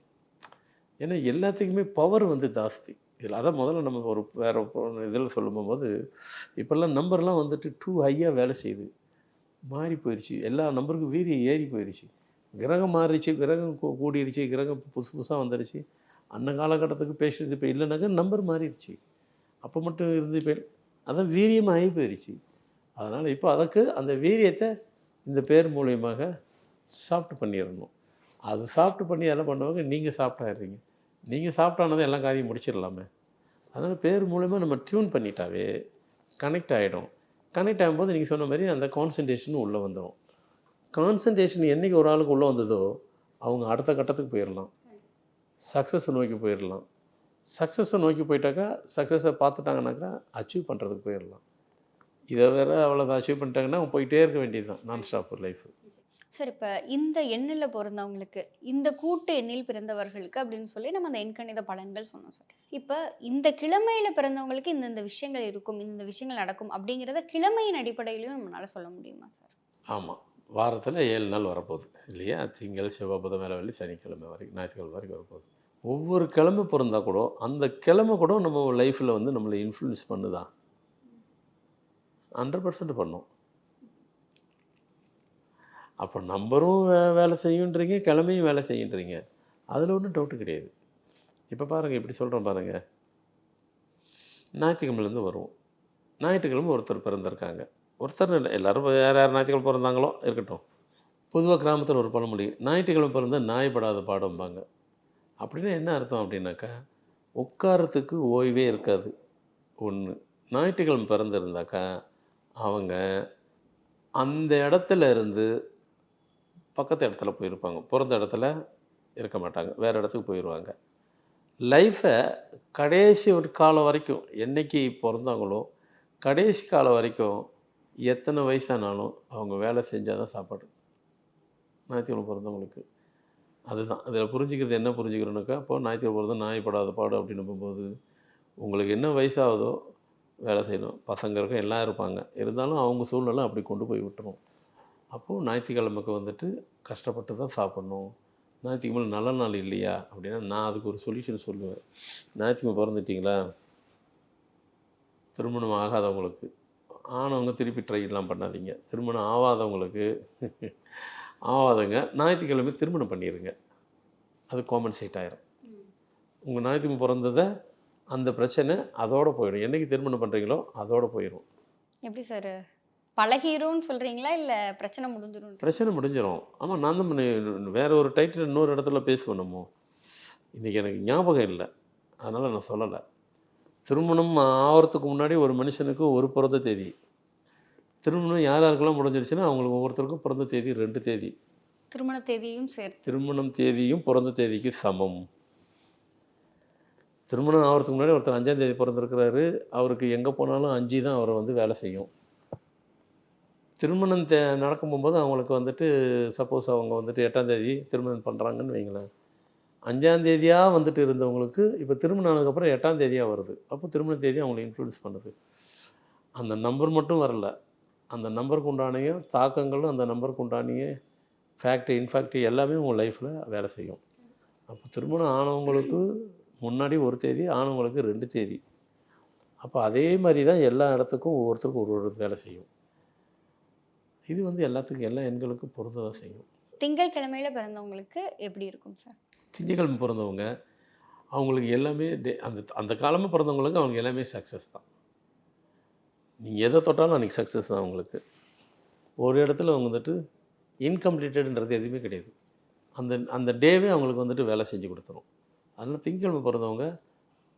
ஏன்னா எல்லாத்துக்குமே பவர் வந்து ஜாஸ்தி. இதில் அதான் முதல்ல நம்ம ஒரு வேறு இதில் சொல்லும்போது இப்போல்லாம் நம்பர்லாம் வந்துட்டு டூ ஹையாக வேலை செய்யுது. மாறி போயிடுச்சு எல்லா நம்பருக்கும் வீரியம் ஏறி போயிடுச்சு கிரகம் மாறிடுச்சு. கிரகம் கூ- கூடிருச்சு. கிரகம் புதுசு புதுசாக வந்துடுச்சு. அந்த காலகட்டத்துக்கு பேசுறது இப்போ இல்லைனாக்கா நம்பர் மாறிடுச்சு. அப்போ மட்டும் இருந்து பேர் அதான் வீரியம் ஆகி போயிடுச்சு அதனால் இப்போ அதுக்கு அந்த வீரியத்தை இந்த பேர் மூலியமாக சாப்பிட்டு பண்ணிடணும். அது சாப்பிட்டு பண்ணி அதெல்லாம் பண்ணுவாங்க? நீங்கள் சாப்பிட்டாடுறீங்க நீங்கள் சாப்பிட்டானது எல்லா காரியம் முடிச்சிடலாமே. அதனால் பேர் மூலயமா நம்ம டியூன் பண்ணிட்டாவே கனெக்ட் ஆகிடும் கனெக்ட் ஆகும்போது நீங்கள் சொன்ன மாதிரி அந்த கான்சன்ட்ரேஷனும் உள்ளே வந்துடும் கான்சன்ட்ரேஷன் என்றைக்கு ஒரு ஆளுக்கு உள்ளே வந்ததோ அவங்க அடுத்த கட்டத்துக்கு போயிடலாம் சக்ஸஸை நோக்கி போயிடலாம் சக்ஸஸை நோக்கி போயிட்டாக்கா சக்ஸஸை பார்த்துட்டாங்கனாக்கா அச்சீவ் பண்ணுறதுக்கு போயிடலாம் இதை வேறு அவ்வளோதான் அச்சீவ் பண்ணிட்டாங்கன்னா அவங்க போயிட்டே இருக்க வேண்டியது தான் நான் ஸ்டாப் லைஃப்
சார் இப்போ இந்த எண்ணில் பிறந்தவங்களுக்கு இந்த கூட்டு எண்ணில் பிறந்தவர்களுக்கு அப்படின்னு சொல்லி நம்ம அந்த எண்கணித பலன்கள் சொன்னோம் சார். இப்போ இந்த கிழமையில் பிறந்தவங்களுக்கு இந்தந்த விஷயங்கள் இருக்கும் இந்த விஷயங்கள் நடக்கும் அப்படிங்கிறத கிழமையின் அடிப்படையிலையும் நம்மளால் சொல்ல முடியுமா சார்?
ஆமாம் வாரத்தில் ஏழு நாள் வரப்போகுது இல்லையா? திங்கள் செவ்வாய் புதன் மேலே வெள்ளி சனிக்கிழமை வரைக்கும் ஞாயிற்றுக்கிழமை வரைக்கும் வரப்போகுது. ஒவ்வொரு கிழமை பிறந்தா கூட அந்த கிழமை கூட நம்ம லைஃப்பில் வந்து நம்மளை இன்ஃப்ளூயன்ஸ் பண்ணுதான் ஹண்ட்ரட் பர்சன்ட் பண்ணும். அப்போ நம்பரும் வே வேலை செய்யுன்றீங்க கிழமையும் வேலை செய்யுன்றீங்க. அதில் ஒன்றும் டவுட்டு கிடையாது. இப்போ பாருங்கள் இப்படி சொல்கிறோம் பாருங்கள் ஞாயிற்றுக்கிழமைலேருந்து வருவோம். ஞாயிற்றுக்கிழமை ஒருத்தர் பிறந்திருக்காங்க. ஒருத்தர் இல்லை எல்லாரும் யார் யார் ஞாயிற்றுக்கிழமை பிறந்தாங்களோ இருக்கட்டும். பொதுவாக கிராமத்தில் ஒரு பழமொழி ஞாயிற்றுக்கிழமை பிறந்த நாய்ப்படாத பாடம்பாங்க. அப்படின்னா என்ன அர்த்தம் அப்படின்னாக்கா உட்காரத்துக்கு ஓய்வே இருக்காது. ஒன்று ஞாயிற்றுக்கிழமை பிறந்திருந்தாக்கா அவங்க அந்த இடத்துல இருந்து பக்கத்து இடத்துல போயிருப்பாங்க. பிறந்த இடத்துல இருக்க மாட்டாங்க. வேறு இடத்துக்கு போயிடுவாங்க லைஃப்பை கடைசி ஒரு காலம் வரைக்கும் என்னைக்கு பிறந்தாங்களோ கடைசி காலம் வரைக்கும் எத்தனை வயசானாலும் அவங்க வேலை செஞ்சால் தான் சாப்பாடு. ஞாயிற்றுக்கிழமை பிறந்தவங்களுக்கு. அதுதான். அதில் புரிஞ்சுக்கிறது என்ன புரிஞ்சுக்கிறோன்னாக்கா அப்போ ஞாயிற்றுக்கிழமை பிறந்த நாய் படாத பாடு அப்படின்னு போது உங்களுக்கு என்ன வயசாகுதோ வேலை செய்யணும். பசங்க இருக்க எல்லாம் இருப்பாங்க. இருந்தாலும் அவங்க சூழ்நிலை அப்படி கொண்டு போய் விட்டுரும். அப்போது ஞாயிற்றுக்கிழமைக்கு வந்துட்டு கஷ்டப்பட்டு தான் சாப்பிட்ணும். ஞாயிற்றுக்கிழமை நல்ல நாள் இல்லையா? அப்படின்னா நான் அதுக்கு ஒரு சொல்யூஷன் சொல்லுவேன். ஞாயிற்றுக்கிழமை பிறந்துட்டிங்களா? திருமணம் ஆகாதவங்களுக்கு. ஆனவங்க திருப்பி ட்ரைலாம் பண்ணாதீங்க. திருமணம் ஆகாதவங்களுக்கு ஆகாதவங்க ஞாயிற்றுக்கிழமை திருமணம் பண்ணிடுங்க அது காம்பன்சேட் ஆயிரும். உங்கள் ஞாயிற்றுக்கிழமை பிறந்ததை அந்த பிரச்சனை அதோடு போயிடும். என்றைக்கு திருமணம் பண்ணுறீங்களோ அதோடு போயிடும்
எப்படி சார் பழகிரும்னு சொல்றீங்களா? இல்ல பிரச்சனை முடிஞ்சிரும்
பிரச்சனை முடிஞ்சிடும் ஆமாம் நான் தான் வேற ஒரு டைட்டில் இன்னொரு இடத்துல பேசுவேன் நம்ம. இன்றைக்கி எனக்கு ஞாபகம் இல்லை. அதனால் நான் சொல்லலை. திருமணம் ஆகிறதுக்கு முன்னாடி ஒரு மனுஷனுக்கு ஒரு பிறந்த தேதி. திருமணம் யார் யாருக்கெல்லாம் முடிஞ்சிருச்சுன்னா அவங்களுக்கு ஒவ்வொருத்தருக்கும் பிறந்த தேதி ரெண்டு தேதி.
திருமண தேதியும் சேர்த்து.
திருமணம் தேதியும் பிறந்த தேதிக்கு சமம். திருமணம் ஆகிறதுக்கு முன்னாடி ஒருத்தர் அஞ்சாம் தேதி பிறந்திருக்கிறாரு. அவருக்கு எங்கே போனாலும் அஞ்சு தான் அவரை வந்து வேலை செய்யும். திருமணம் தே நடக்கும் போகும்போது அவங்களுக்கு வந்துட்டு சப்போஸ் அவங்க வந்துட்டு எட்டாம் தேதி திருமணம் பண்ணுறாங்கன்னு வைங்களேன். அஞ்சாம் தேதியாக வந்துட்டு இருந்தவங்களுக்கு இப்போ திருமணம் ஆனதுக்கப்புறம் எட்டாம் தேதியாக வருது. அப்போ திருமண தேதி அவங்களை இன்ஃப்ளூயன்ஸ் பண்ணுது. அந்த நம்பர் மட்டும் வரல. அந்த நம்பருக்கு உண்டானையும் தாக்கங்களும் அந்த நம்பருக்கு உண்டானிய ஃபேக்ட் இன்ஃபேக்ட் எல்லாமே உங்கள் லைஃப்பில் வேலை செய்யும். அப்போ திருமணம் ஆனவங்களுக்கு முன்னாடி ஒரு தேதி ஆனவங்களுக்கு ரெண்டு தேதி. அப்போ அதே மாதிரி தான் எல்லா இடத்துக்கும் ஒவ்வொருத்தருக்கும் ஒரு ஒரு வேலை செய்யும். இது வந்து எல்லாத்துக்கும் எல்லா எண்களுக்கும் பொருந்த தான் செய்யும்.
திங்கட்கிழமையில பிறந்தவங்களுக்கு எப்படி இருக்கும் சார்
திங்கக்கிழமை பிறந்தவங்க அவங்களுக்கு எல்லாமே டே அந்த அந்த காலமாக பிறந்தவங்களுக்கு அவங்களுக்கு எல்லாமே சக்ஸஸ் தான். நீங்கள் எதை தொட்டாலும் அன்றைக்கி சக்ஸஸ் தான் அவங்களுக்கு. ஒரு இடத்துல அவங்க வந்துட்டு இன்கம்ப்ளீட்டட்ன்றது எதுவுமே கிடையாது. அந்த அந்த டேவே அவங்களுக்கு வந்துட்டு வேலை செஞ்சு கொடுத்துரும். அதனால் திங்கக்கிழமை பிறந்தவங்க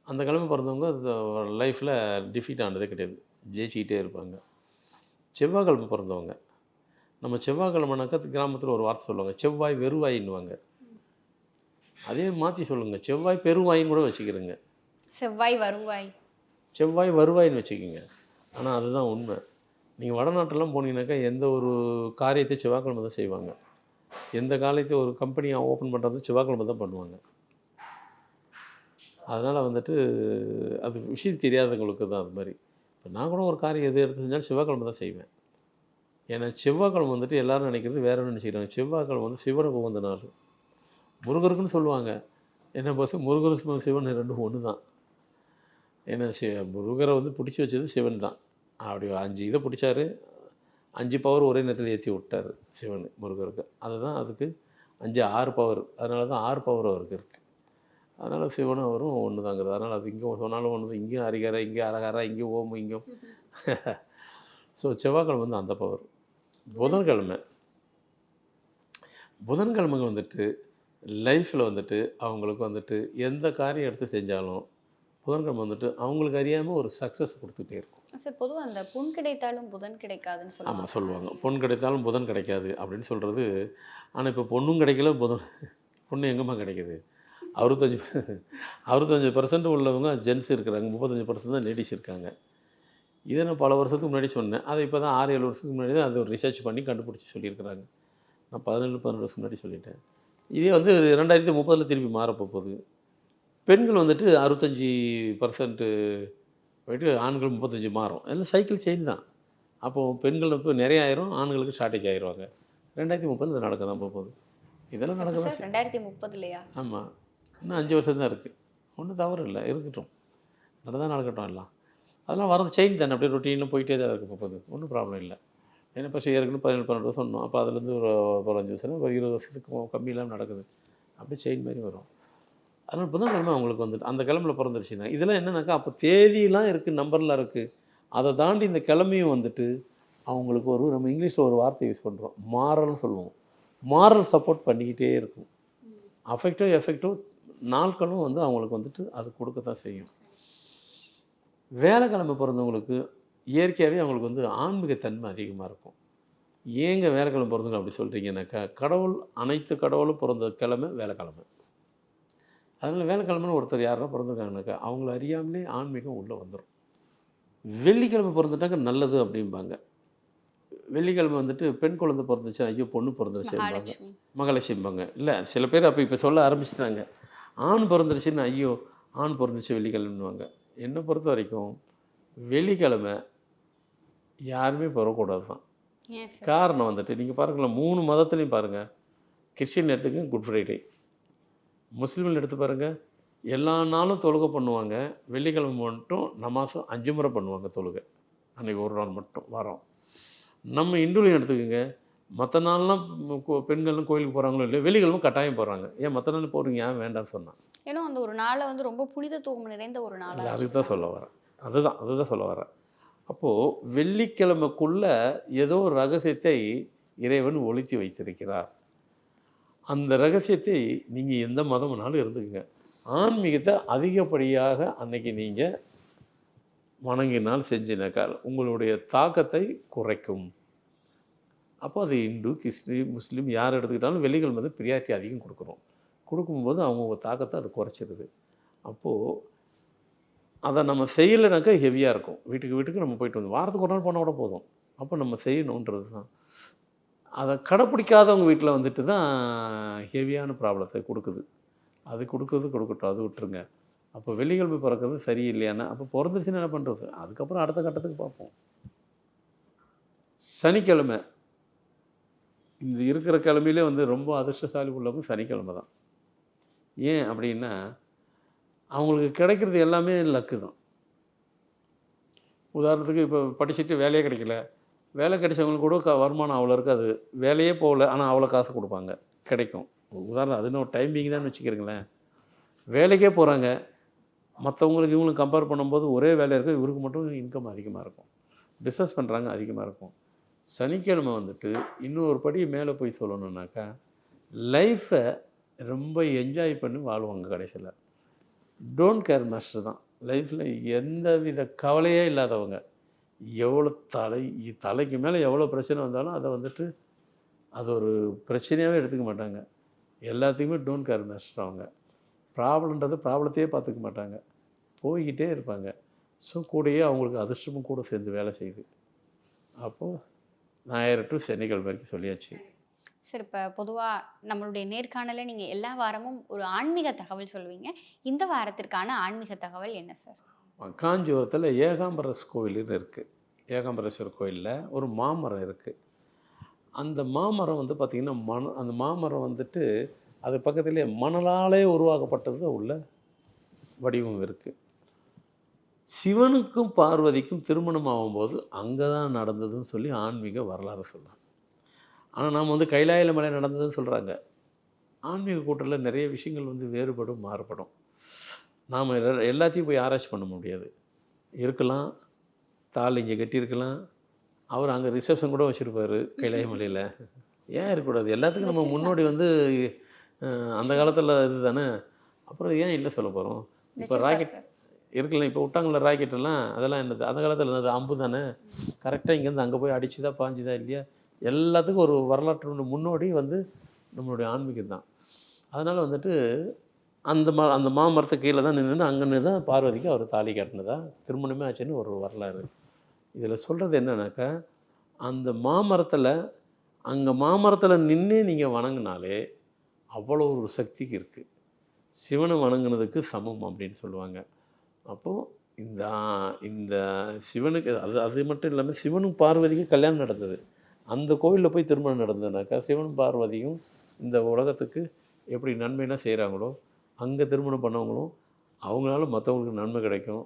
அந்த கிழமை பிறந்தவங்க லைஃப்பில் டிஃபீட் ஆனதே கிடையாது. ஜெயிச்சிக்கிட்டே இருப்பாங்க. செவ்வாய்க்கிழமை பிறந்தவங்க நம்ம செவ்வாய்க்கிழமைனாக்கா கிராமத்தில் ஒரு வார்த்தை சொல்லுவாங்க செவ்வாய் வெறுவாயின்னுவாங்க. அதே மாற்றி சொல்லுங்கள் செவ்வாய் பெருவாயின்னு கூட வச்சுக்கிறேங்க.
செவ்வாய் வருவாய்.
செவ்வாய் வருவாயின்னு வச்சுக்கோங்க. ஆனால் அதுதான் உண்மை. நீங்கள் வடநாட்டெல்லாம் போனீங்கன்னாக்கா எந்த ஒரு காரியத்தை செவ்வாய்க்கிழமை தான் செய்வாங்க. எந்த காரியத்தை ஒரு கம்பெனியை ஓப்பன் பண்ணுறது செவ்வாய்க்கிழமை தான் பண்ணுவாங்க. அதனால் வந்துட்டு அது விஷயம் தெரியாதவங்களுக்கு தான் அது மாதிரி. இப்போ நான் கூட ஒரு காரியம் எது எடுத்து செஞ்சாலும் செவ்வாய்க்கிழமை தான் செய்வேன். ஏன்னா செவ்வாய்க்கிழமை வந்துட்டு எல்லாரும் நினைக்கிறது வேற ஒன்று நினச்சிக்கிறாங்க? செவ்வாய்க்கிழமை வந்து சிவனுக்கு உகந்த நாள். முருகருக்குன்னு சொல்லுவாங்க. என்ன பஸ் முருகர் சிவன் ரெண்டும் ஒன்று தான் ஏன்னா சி முருகரை வந்து பிடிச்சி வச்சது சிவன் தான். அப்படி அஞ்சு இதை பிடிச்சாரு. அஞ்சு பவர் ஒரே நேரத்தில் ஏற்றி விட்டார் சிவன் முருகருக்கு. அதுதான் அதுக்கு அஞ்சு ஆறு பவர் அதனால தான் ஆறு பவர் அவருக்கு இருக்குது அதனால் சிவனும் அவரும் ஒன்று தாங்கிறது அதனால் அது இங்கே சொன்னாலும் ஒன்று இங்கேயும் அரிகரை இங்கேயும் அரகரா இங்கேயும் ஓம் இங்கேயும். ஸோ செவ்வாய்க்கிழமை வந்து அந்த பவர் புதன்கிழமை. புதன்கிழமைங்க வந்துட்டு லைஃப்பில் வந்துட்டு அவங்களுக்கு வந்துட்டு எந்த காரியம் எடுத்து செஞ்சாலும் புதன்கிழமை வந்துட்டு அவங்களுக்கு அறியாமல் ஒரு சக்ஸஸ் கொடுத்துட்டே இருக்கும்.
சார் பொதுவா அந்த பொன் கிடைத்தாலும் புதன் கிடைக்காதுன்னு சொல்லுவாங்க.
ஆமாம் சொல்லுவாங்க. பொன் கிடைத்தாலும் புதன் கிடைக்காது அப்படின்னு சொல்கிறது ஆனால் இப்போ பொண்ணும் கிடைக்கல புதன் பொண்ணு எங்கேம்மா கிடைக்குது? அறுபத்தஞ்சு அறுபத்தஞ்சு பர்சன்ட் உள்ளவங்க ஜென்ஸ் இருக்கிறாங்க. முப்பத்தஞ்சு பர்சன்ட் தான் லேடிஸ் இருக்காங்க. இதை நான் பல வருஷத்துக்கு முன்னாடி சொன்னேன். அதை இப்போ தான் ஆறு ஏழு வருஷத்துக்கு முன்னாடி தான் அதை ஒரு ரிசர்ச் பண்ணி கண்டுபிடிச்சி சொல்லியிருக்கிறாங்க. நான் பதினேழு பதினெட்டு வருஷம் முன்னாடி சொல்லிட்டேன். இதே வந்து ரெண்டாயிரத்தி முப்பதில் திருப்பி மாறப்போ போகுது. பெண்கள் வந்துட்டு அறுபத்தஞ்சி பர்சன்ட்டு போயிட்டு ஆண்கள் முப்பத்தஞ்சு மாறும். எல்லாம் சைக்கிள் செயின் தான். அப்போது பெண்கள் இப்போ நிறைய ஆயிரும் ஆண்களுக்கு ஷார்ட்டேஜ் ஆயிடுவாங்க ரெண்டாயிரத்தி முப்பதில் இது நடக்க தான் போகுது. இதெல்லாம் நடக்க தான்
ரெண்டாயிரத்தி முப்பதுலையா?
ஆமாம் இன்னும் அஞ்சு வருஷம் தான் இருக்குது ஒன்றும் தவறு இல்லை. இருக்கட்டும். நடந்தால் நடக்கட்டும் எல்லாம். அதெல்லாம் வரது செயின் தானே அப்படியே ரொட்டீனில் போயிட்டே தான் இருக்க போகுது ஒன்றும் ப்ராப்ளம் இல்லை. ஏன்னா இப்போ ஏற்கனவே பதினேழு பன்னெண்டு வருஷம் சொன்னோம். அப்போ அதுலேருந்து ஒரு பதினஞ்சு வருஷம் ஒரு இருபது வருஷத்துக்கு கம்மியெல்லாம் நடக்குது. அப்படியே செயின் மாதிரி வரும். அதனால் புதன்கிழமை அவங்களுக்கு வந்துட்டு அந்த கிழமையில பிறந்துருச்சுன்னா இதெல்லாம் என்னன்னாக்கா அப்போ தேதியெலாம் இருக்குது நம்பர்லாம் இருக்குது அதை தாண்டி இந்த கிழமையும் வந்துட்டு அவங்களுக்கு ஒரு நம்ம இங்கிலீஷில் ஒரு வார்த்தை யூஸ் பண்ணுறோம் மாரல்னு சொல்லுவோம். மாரல் சப்போர்ட் பண்ணிக்கிட்டே இருக்கும். அஃபெக்டோ எஃபெக்டோ நாட்களும் வந்து அவங்களுக்கு வந்துட்டு அது கொடுக்க தான் செய்யும். வேலைக்கிழமை பிறந்தவங்களுக்கு இயற்கையாகவே அவங்களுக்கு வந்து ஆன்மீகத்தன்மை அதிகமாக இருக்கும். ஏங்க வேலைக்கிழமை பிறந்தவங்க அப்படி சொல்கிறீங்கன்னாக்கா கடவுள் அனைத்து கடவுளும் பிறந்த கிழமை வேலைக்கிழமை. அதனால் வேலைக்கிழமைன்னு ஒருத்தர் யாருன்னா பிறந்திருக்காங்கனாக்கா அவங்கள அறியாமலே ஆன்மீகம் உள்ளே வந்துடும் வெள்ளிக்கிழமை பிறந்துட்டாக்க நல்லது அப்படிம்பாங்க. வெள்ளிக்கிழமை வந்துட்டு பெண் குழந்தை பிறந்துச்சு ஐயோ பொண்ணு பிறந்துருச்சும்பாங்க
மகாலட்சுமி.
மகாலட்சுமிம்பாங்க இல்லை சில பேர் அப்போ இப்போ சொல்ல ஆரம்பிச்சிட்டாங்க. ஆண் பிறந்துருச்சுன்னு ஐயோ ஆண் பிறந்துச்சு வெள்ளிக்கிழமைன்னுவாங்க. என்னை பொறுத்த வரைக்கும் வெள்ளிக்கிழமை யாருமே பிறக்கக்கூடாது தான் காரணம் வந்துட்டு நீங்கள் பாருங்களேன் மூணு மதத்துலையும் பாருங்கள் கிறிஸ்டின் எடுத்துக்க குட் ஃப்ரைடே. முஸ்லீமில் எடுத்து பாருங்கள் எல்லா நாளும் தொழுகை பண்ணுவாங்க. வெள்ளிக்கிழமை மட்டும் நமாசம் அஞ்சு முறை பண்ணுவாங்க தொழுகை. அன்றைக்கி ஒரு நாள் மட்டும் வாரம். நம்ம இந்துலையும் எடுத்துக்கோங்க மற்ற நாள்லாம் பெண்கள்லாம் கோயிலுக்கு போகிறாங்களோ இல்லையோ வெள்ளிக்கிழமை கட்டாயம் போகிறாங்க ஏன் மற்ற நாள் போகிறீங்க ஏன் வேண்டாம்னு சொன்னான்
ஏன்னா அந்த ஒரு நாளை வந்து ரொம்ப புனிதத்துவம் நிறைந்த ஒரு நாளா
இல்லை அதுக்கு தான் சொல்ல வரேன். அதுதான் அதுதான் சொல்ல வரேன். அப்போது வெள்ளிக்கிழமைக்குள்ள ஏதோ ஒரு ரகசியத்தை இறைவன் ஒளித்து வைத்திருக்கிறார். அந்த ரகசியத்தை நீங்கள் எந்த மதம் வேணாலும் இருந்துக்குங்க. ஆன்மீகத்தை அதிகப்படியாக அன்னைக்கு நீங்கள் வணங்கினால் செஞ்சினாக்கா உங்களுடைய தாக்கத்தை குறைக்கும். அப்போ அது இந்து கிறிஸ்டின் முஸ்லீம் யார் எடுத்துக்கிட்டாலும் வெள்ளிக்கிழமை வந்து பிரியாரிட்டி அதிகம் கொடுக்குறோம் கொடுக்கும்போது அவங்கவுங்க தாக்கத்தை அது குறைச்சிருது. அப்போது அதை நம்ம செய்யலைனாக்கா ஹெவியாக இருக்கும். வீட்டுக்கு வீட்டுக்கு நம்ம போயிட்டு வந்து வாரத்துக்கு ஒரு நாள் போனால் கூட போதும். அப்போ நம்ம செய்யணுன்றது தான் அதை கடைப்பிடிக்காதவங்க வீட்டில் வந்துட்டு தான் ஹெவியான ப்ராப்ளத்தை கொடுக்குது. அது கொடுக்குறது கொடுக்கட்டும் அது விட்டுருங்க. அப்போ வெள்ளிக்கிழமை பிறக்கிறது சரியில்லையானா? அப்போ பிறந்துருச்சுன்னா என்ன பண்ணுறது அதுக்கப்புறம் அடுத்த கட்டத்துக்கு பார்ப்போம். சனிக்கிழமை இந்த இருக்கிற கிழமையிலே வந்து ரொம்ப அதிர்ஷ்டசாலி உள்ளவங்க சனிக்கிழமை தான். ஏன் அப்படின்னா அவங்களுக்கு கிடைக்கிறது எல்லாமே லக்கு தான். உதாரணத்துக்கு இப்போ படிச்சுட்டு வேலையே கிடைக்கல. வேலை கிடைச்சவங்களுக்கு கூட க வருமானம் அவ்வளோ இருக்காது. வேலையே போகல ஆனால் அவ்வளோ காசு கொடுப்பாங்க. கிடைக்கும். உதாரணம் அதுன்னு ஒரு டைமிங் தான் வச்சுக்கிறீங்களேன். வேலைக்கே போகிறாங்க மற்றவங்களுக்கு இவங்களுக்கு கம்பேர் பண்ணும்போது ஒரே வேலை இருக்கும் இவருக்கு மட்டும் இன்கம் அதிகமாக இருக்கும். பிஸ்னஸ் பண்ணுறாங்க அதிகமாக இருக்கும். சனிக்கிழமை வந்துட்டு இன்னொரு படி மேலே போய் சொல்லணுன்னாக்கா லைஃப்பை ரொம்ப என்ஜாய் பண்ணி வாழ்வாங்க கடைசியில். டோன்ட் கேர் மாஸ்டர் தான். லைஃப்பில் எந்த வித கவலையே இல்லாதவங்க. எவ்வளோ தலை தலைக்கு மேலே எவ்வளோ பிரச்சனை வந்தாலும் அதை வந்துட்டு அது ஒரு பிரச்சனையாகவே எடுத்துக்க மாட்டாங்க. எல்லாத்துக்குமே டோன்ட் கேர் மாஸ்டர் அவங்க. ப்ராப்ளன்றது ப்ராப்ளத்தையே பார்த்துக்க மாட்டாங்க. போய்கிட்டே இருப்பாங்க. ஸோ கூடயே அவங்களுக்கு அதிர்ஷ்டமும் கூட சேர்ந்து வேலை செய்யுது. அப்போது ஞாயிறு டு சனிக்கிழமை வரைக்கும் சொல்லியாச்சு.
சார் இப்போ பொதுவாக நம்மளுடைய நேர்காணல நீங்கள் எல்லா வாரமும் ஒரு ஆன்மீக தகவல் சொல்லுவீங்க. இந்த வாரத்திற்கான ஆன்மீக தகவல் என்ன சார்?
காஞ்சிபுரத்தில் ஏகாம்பரஸ் கோயில்னு இருக்குது ஏகாம்பரேஸ்வரர் கோயிலில் ஒரு மாமரம் இருக்குது அந்த மாமரம் வந்து பார்த்திங்கன்னா மண அந்த மாமரம் வந்துட்டு அது பக்கத்துலேயே மணலாலே உருவாக்கப்பட்டது உள்ள வடிவம் இருக்குது சிவனுக்கும் பார்வதிக்கும் திருமணம் ஆகும்போது அங்கே தான் நடந்ததுன்னு சொல்லி ஆன்மீக வரலாறு சொல்லுது ஆனால் நாம் வந்து கைலாயில மலை நடந்ததுன்னு சொல்கிறாங்க ஆன்மீக கூட்டத்தில் நிறைய விஷயங்கள் வந்து வேறுபடும் மாறுபடும். நாம் எல்லாத்தையும் போய் ஆராய்ச்சி பண்ண முடியாது. இருக்கலாம் தாள் இங்கே கட்டியிருக்கலாம். அவர் அங்கே ரிசப்ஷன் கூட வச்சுருப்பாரு கைலாயமலையில் ஏன் இருக்கக்கூடாது? எல்லாத்துக்கும் நம்ம முன்னோடி வந்து அந்த காலத்தில் இது தானே அப்புறம் ஏன் இல்லை சொல்ல போகிறோம் இப்போ ராக்கெட். இருக்குல்ல இப்போ விட்டாங்கள ராக்கெட்டெல்லாம் அதெல்லாம் என்னது? அந்த காலத்தில் இருந்தது அம்பு தானே? கரெக்டாக இங்கேருந்து அங்கே போய் அடிச்சுதா பாஞ்சுதா இல்லையா? எல்லாத்துக்கும் ஒரு வரலாற்று முன்னோடி வந்து நம்மளுடைய ஆன்மீகம் தான். அதனால் வந்துட்டு அந்த மா அந்த மாமரத்துக்கு கீழே தான் நின்று அங்கே தான் பார்வதிக்கு அவர் தாலி கட்டினதா திருமணமே ஆச்சுன்னு ஒரு வரலாறு. இதில் சொல்கிறது என்னன்னாக்கா அந்த மாமரத்தில் அங்கே மாமரத்தில் நின்று நீங்கள் வணங்கினாலே அவ்வளோ ஒரு சக்திக்கு இருக்குது சிவனை வணங்குனதுக்கு சமம் அப்படின்னு சொல்லுவாங்க. அப்போது இந்த இந்த சிவனுக்கு அது அது மட்டும் இல்லாமல் சிவனும் பார்வதிக்கும் கல்யாணம் நடந்தது. அந்த கோவிலில் போய் திருமணம் நடந்ததுனாக்கா சிவனும் பார்வதியும் இந்த உலகத்துக்கு எப்படி நன்மைனா செய்கிறாங்களோ அங்கே திருமணம் பண்ணவங்களும் அவங்களால மற்றவங்களுக்கு நன்மை கிடைக்கும்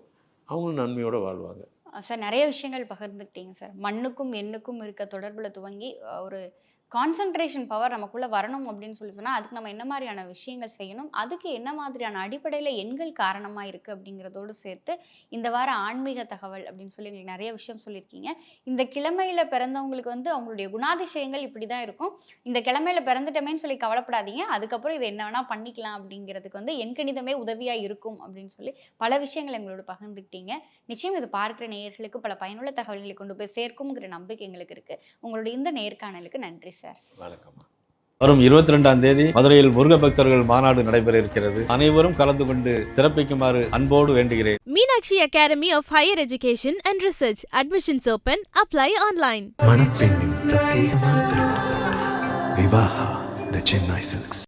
அவங்களும் நன்மையோடு வாழ்வாங்க.
சார் நிறைய விஷயங்கள் பகிர்ந்துக்கிட்டீங்க சார். மண்ணுக்கும் எண்ணுக்கும் இருக்க தொடர்பில் துவங்கி ஒரு கான்சன்ட்ரேஷன் பவர் நமக்குள்ளே வரணும் அப்படின்னு சொல்லி சொன்னால் அதுக்கு நம்ம என்ன மாதிரியான விஷயங்கள் செய்யணும்? அதுக்கு என்ன மாதிரியான அடிப்படையில் எண்கள் காரணமாக இருக்குது அப்படிங்கிறதோடு சேர்த்து இந்த வார ஆன்மீக தகவல் அப்படின்னு சொல்லி எங்களுக்கு நிறைய விஷயம் சொல்லியிருக்கீங்க. இந்த கிழமையில பிறந்தவங்களுக்கு வந்து அவங்களுடைய குணாதிசயங்கள் இப்படி தான் இருக்கும். இந்த கிழமையில் பிறந்துட்டோமேன்னு சொல்லி கவலைப்படாதீங்க. அதுக்கப்புறம் இது என்ன வேணால் பண்ணிக்கலாம் அப்படிங்கிறதுக்கு வந்து எண்கணிதமே உதவியாக இருக்கும் அப்படின்னு சொல்லி பல விஷயங்கள் எங்களோட பகிர்ந்துக்கிட்டீங்க. நிச்சயம் இது பார்க்குற நேயர்களுக்கு பல பயனுள்ள தகவல்களை கொண்டு போய் சேர்க்கும்ங்கிற நம்பிக்கை எங்களுக்கு இருக்குது உங்களுடைய இந்த நேர்காணலுக்கு நன்றி சார்
வணக்கம்மா
வரும் இருபத்தி ரெண்டாம் தேதி மதுரையில் முருக பக்தர்கள் மாநாடு நடைபெற இருக்கிறது அனைவரும் கலந்து கொண்டு சிறப்பிக்குமாறு அன்போடு வேண்டுகிறேன்
Meenakshi Academy of Higher Education and Research. Admissions open. Apply online.
மணப்பெண்ணின் பிரத்யேகமான திருமணம் விவாஹா த சென்னை சில்க்ஸ்